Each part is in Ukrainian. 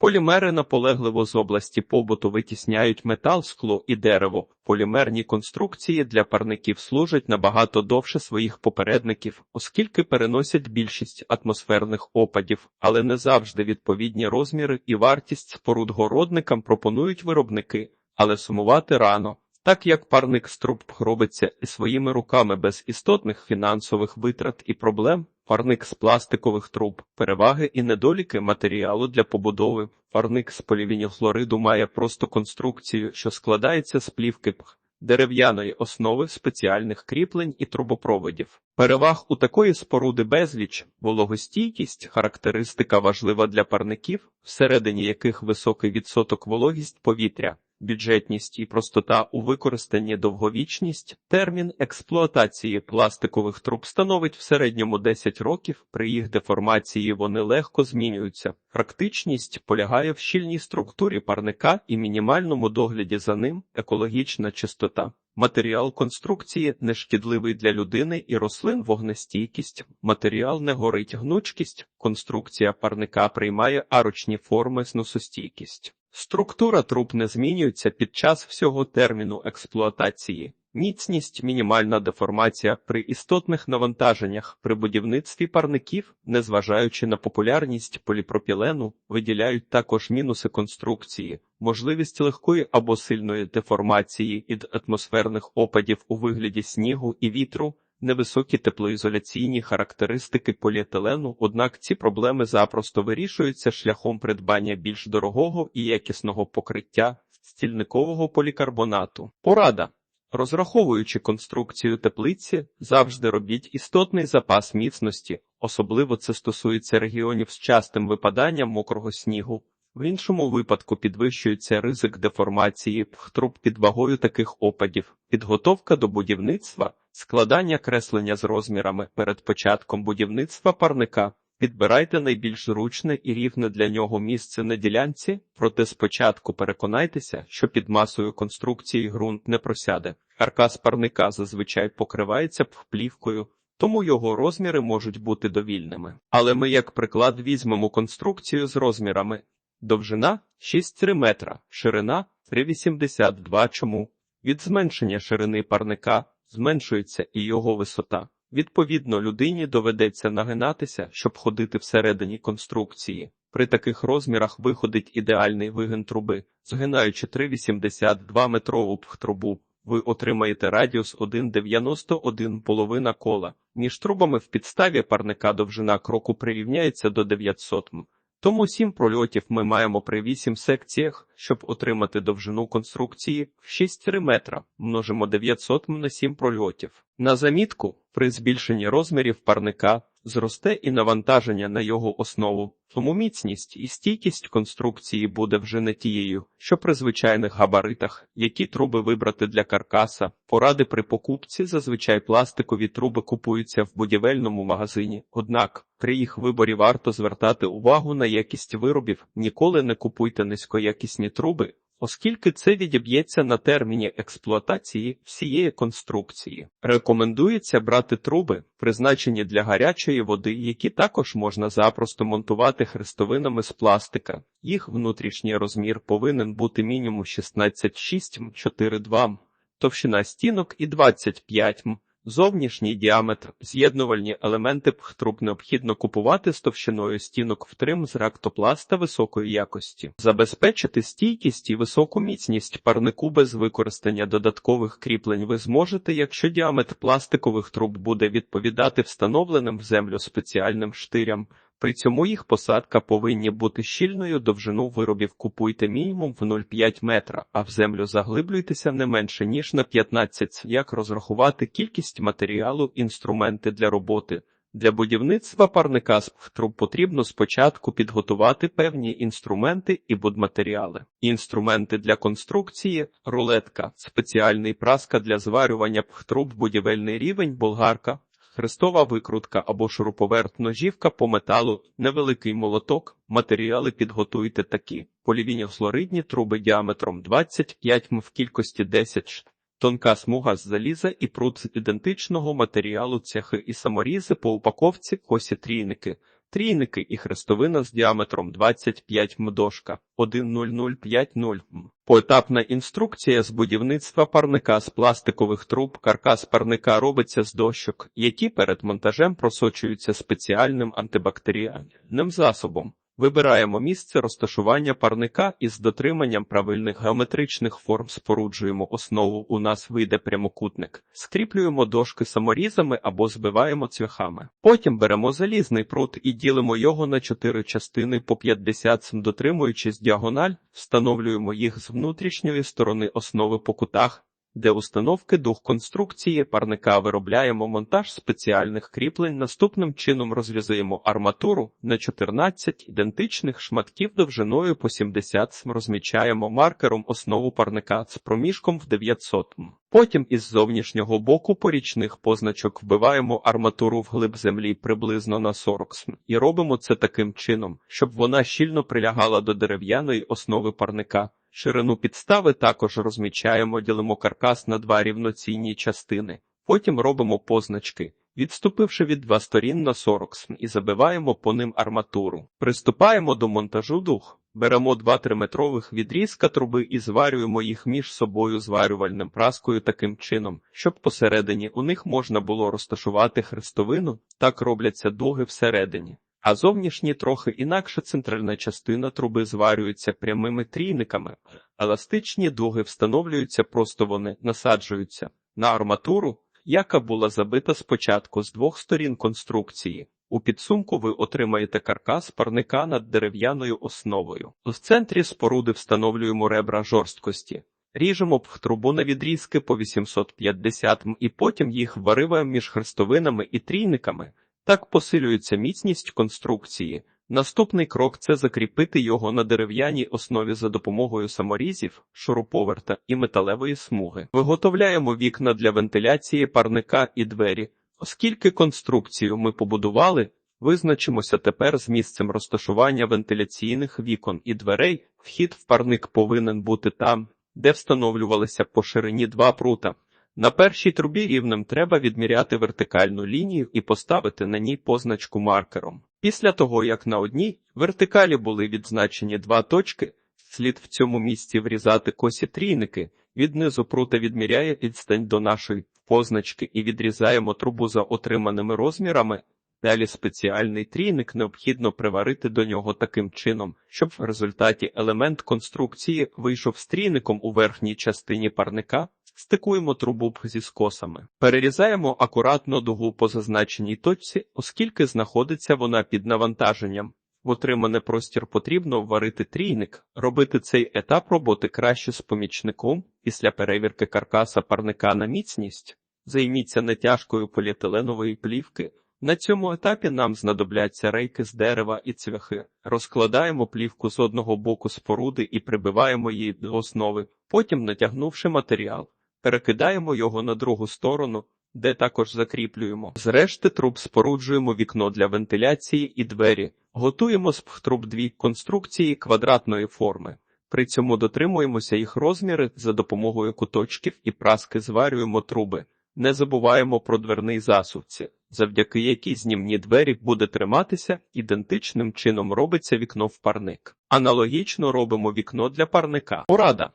Полімери наполегливо з області побуту витісняють метал, скло і дерево. Полімерні конструкції для парників служать набагато довше своїх попередників, оскільки переносять більшість атмосферних опадів, але не завжди відповідні розміри і вартість споруд городникам пропонують виробники, але сумувати рано. Так як парник з труб робиться і своїми руками без істотних фінансових витрат і проблем, парник з пластикових труб, переваги і недоліки матеріалу для побудови. Парник з полівінілхлориду має просто конструкцію, що складається з плівки дерев'яної основи спеціальних кріплень і трубопроводів. Переваг у такої споруди безліч, вологостійкість, характеристика важлива для парників, всередині яких високий відсоток вологість повітря бюджетність і простота у використанні довговічність, термін експлуатації пластикових труб становить в середньому 10 років, при їх деформації вони легко змінюються. Практичність полягає в щільній структурі парника і мінімальному догляді за ним, екологічна чистота. Матеріал конструкції нешкідливий для людини і рослин вогнестійкість, матеріал не горить гнучкість, конструкція парника приймає арочні форми сносостійкість. Структура труб не змінюється під час всього терміну експлуатації. Міцність, мінімальна деформація при істотних навантаженнях при будівництві парників, незважаючи на популярність поліпропілену, виділяють також мінуси конструкції, можливість легкої або сильної деформації від атмосферних опадів у вигляді снігу і вітру, невисокі теплоізоляційні характеристики поліетилену, однак ці проблеми запросто вирішуються шляхом придбання більш дорогого і якісного покриття стільникового полікарбонату. Порада. Розраховуючи конструкцію теплиці, завжди робіть істотний запас міцності, особливо це стосується регіонів з частим випаданням мокрого снігу. В іншому випадку підвищується ризик деформації труб під вагою таких опадів, підготовка до будівництва, складання креслення з розмірами перед початком будівництва парника. Підбирайте найбільш зручне і рівне для нього місце на ділянці, проте спочатку переконайтеся, що під масою конструкції ґрунт не просяде. Каркас парника зазвичай покривається плівкою, тому його розміри можуть бути довільними. Але ми, як приклад, візьмемо конструкцію з розмірами довжина 6,3 метра, ширина 3,82 чому. Від зменшення ширини парника зменшується і його висота. Відповідно, людині доведеться нагинатися, щоб ходити всередині конструкції. При таких розмірах виходить ідеальний вигин труби. Згинаючи 3,82 метрову трубу, ви отримаєте радіус 1,91 половина кола. Між трубами в підставі парника довжина кроку прирівняється до 900 м. Тому сім прольотів ми маємо при вісім секціях, щоб отримати довжину конструкції в 6 метра, множимо 900 на 7 прольотів. На замітку, при збільшенні розмірів парника зросте і навантаження на його основу, тому міцність і стійкість конструкції буде вже не тією, що при звичайних габаритах, які труби вибрати для каркаса, поради при покупці зазвичай пластикові труби купуються в будівельному магазині. Однак при їх виборі варто звертати увагу на якість виробів, ніколи не купуйте низькоякісні труби, оскільки це відіб'ється на терміні експлуатації всієї конструкції. Рекомендується брати труби, призначені для гарячої води, які також можна запросто монтувати хрестовинами з пластика. Їх внутрішній розмір повинен бути мінімум 16,6 м, 4,2 м, товщина стінок і 25 м. Зовнішній діаметр, з'єднувальні елементи пхтруб необхідно купувати з товщиною стінок в трим з рактопласта високої якості, забезпечити стійкість і високу міцність парнику без використання додаткових кріплень ви зможете, якщо діаметр пластикових труб буде відповідати встановленим в землю спеціальним штирям. При цьому їх посадка повинні бути щільною довжину виробів купуйте мінімум в 0,5 метра, а в землю заглиблюйтеся не менше, ніж на 15 Як розрахувати кількість матеріалу, інструменти для роботи. Для будівництва парника з труб потрібно спочатку підготувати певні інструменти і будматеріали. Інструменти для конструкції, рулетка, спеціальний праска для зварювання труб, будівельний рівень, болгарка, хрестова викрутка або шуруповерт ножівка по металу, невеликий молоток, матеріали підготуйте такі, полівінілхлоридні труби діаметром 25 м в кількості 10 шт. Тонка смуга з заліза і прут з ідентичного матеріалу цехи і саморізи по упаковці косі трійники, трійники і хрестовина з діаметром 25 м дошка 10050 м. Поетапна інструкція з будівництва парника з пластикових труб. Каркас парника робиться з дощок, які перед монтажем просочуються спеціальним антибактеріальним засобом. Вибираємо місце розташування парника і з дотриманням правильних геометричних форм споруджуємо основу. У нас вийде прямокутник. Скріплюємо дошки саморізами або збиваємо цвяхами. Потім беремо залізний прут і ділимо його на чотири частини по 50 см, дотримуючись діагональ, встановлюємо їх з внутрішньої сторони основи по кутах. Для установки дух конструкції парника виробляємо монтаж спеціальних кріплень. Наступним чином розв'язуємо арматуру на 14 ідентичних шматків довжиною по 70 см. Розмічаємо маркером основу парника з проміжком в 900 м. Потім із зовнішнього боку порічних позначок вбиваємо арматуру вглиб землі приблизно на 40 см. І робимо це таким чином, щоб вона щільно прилягала до дерев'яної основи парника. Ширину підстави також розмічаємо, ділимо каркас на два рівноцінні частини. Потім робимо позначки, відступивши від два сторін на 40 см і забиваємо по ним арматуру. Приступаємо до монтажу дух. Беремо 2-3 метрових відрізка труби і зварюємо їх між собою зварювальним праскою таким чином, щоб посередині у них можна було розташувати хрестовину, так робляться дуги всередині. А зовнішні трохи інакше центральна частина труби зварюється прямими трійниками, еластичні дуги встановлюються просто вони насаджуються на арматуру, яка була забита спочатку з двох сторін конструкції. У підсумку ви отримаєте каркас парника над дерев'яною основою. У центрі споруди встановлюємо ребра жорсткості. Ріжемо б трубу на відрізки по 850 м і потім їх вариваємо між хрестовинами і трійниками. Так посилюється міцність конструкції. Наступний крок це закріпити його на дерев'яній основі за допомогою саморізів, шуруповерта і металевої смуги. Виготовляємо вікна для вентиляції парника і двері. Оскільки конструкцію ми побудували, визначимося тепер з місцем розташування вентиляційних вікон і дверей. Вхід в парник повинен бути там, де встановлювалися по ширині два прута. На першій трубі рівнем треба відміряти вертикальну лінію і поставити на ній позначку маркером. Після того, як на одній вертикалі були відзначені два точки, слід в цьому місці врізати косі трійники, від низу прута відміряє відстань до нашої позначки і відрізаємо трубу за отриманими розмірами. Далі спеціальний трійник необхідно приварити до нього таким чином, щоб в результаті елемент конструкції вийшов з трійником у верхній частині парника. Стикуємо трубу зі скосами. Перерізаємо акуратно дугу по зазначеній точці, оскільки знаходиться вона під навантаженням. В отриманий простір потрібно варити трійник. Робити цей етап роботи краще з помічником після перевірки каркаса парника на міцність. Займіться натяжкою поліетиленової плівки. На цьому етапі нам знадобляться рейки з дерева і цвяхи. Розкладаємо плівку з одного боку споруди і прибиваємо її до основи, потім натягнувши матеріал. Перекидаємо його на другу сторону, де також закріплюємо. З решти труб споруджуємо вікно для вентиляції і двері. Готуємо з труб дві конструкції квадратної форми. При цьому дотримуємося їх розміри за допомогою куточків і праски зварюємо труби. Не забуваємо про дверний засувці, завдяки якій знімні двері буде триматися, ідентичним чином робиться вікно в парник. Аналогічно робимо вікно для парника. Порада.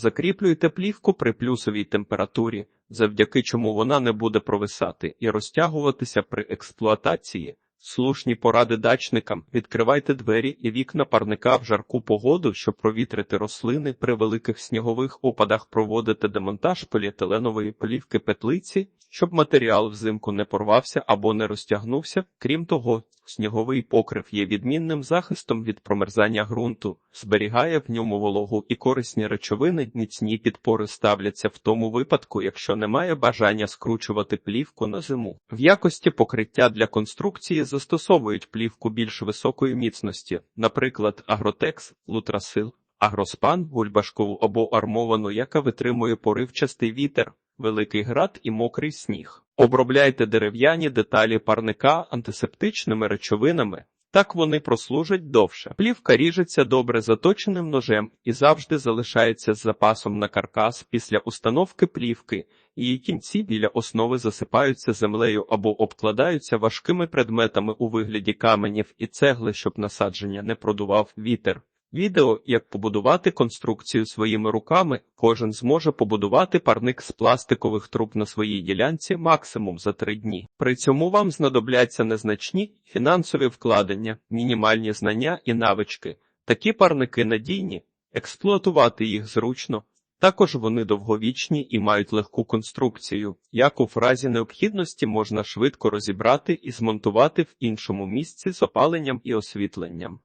Закріплюйте плівку при плюсовій температурі, завдяки чому вона не буде провисати і розтягуватися при експлуатації. Слушні поради дачникам відкривайте двері і вікна парника в жарку погоду, щоб провітрити рослини при великих снігових опадах проводити демонтаж поліетиленової плівки петлиці, щоб матеріал взимку не порвався або не розтягнувся. Крім того, сніговий покрив є відмінним захистом від промерзання ґрунту, зберігає в ньому вологу і корисні речовини, міцні підпори ставляться в тому випадку, якщо немає бажання скручувати плівку на зиму. В якості покриття для конструкції застосовують плівку більш високої міцності, наприклад, Агротекс, Лутрасил, Агроспан, бульбашкову або армовану, яка витримує поривчастий вітер, великий град і мокрий сніг. Обробляйте дерев'яні деталі парника антисептичними речовинами. Так вони прослужать довше. Плівка ріжеться добре заточеним ножем і завжди залишається з запасом на каркас після установки плівки. Її кінці біля основи засипаються землею або обкладаються важкими предметами у вигляді каменів і цегли, щоб насадження не продував вітер. Відео, як побудувати конструкцію своїми руками, кожен зможе побудувати парник з пластикових труб на своїй ділянці максимум за три дні. При цьому вам знадобляться незначні фінансові вкладення, мінімальні знання і навички. Такі парники надійні, експлуатувати їх зручно. Також вони довговічні і мають легку конструкцію, яку в разі необхідності можна швидко розібрати і змонтувати в іншому місці з опаленням і освітленням.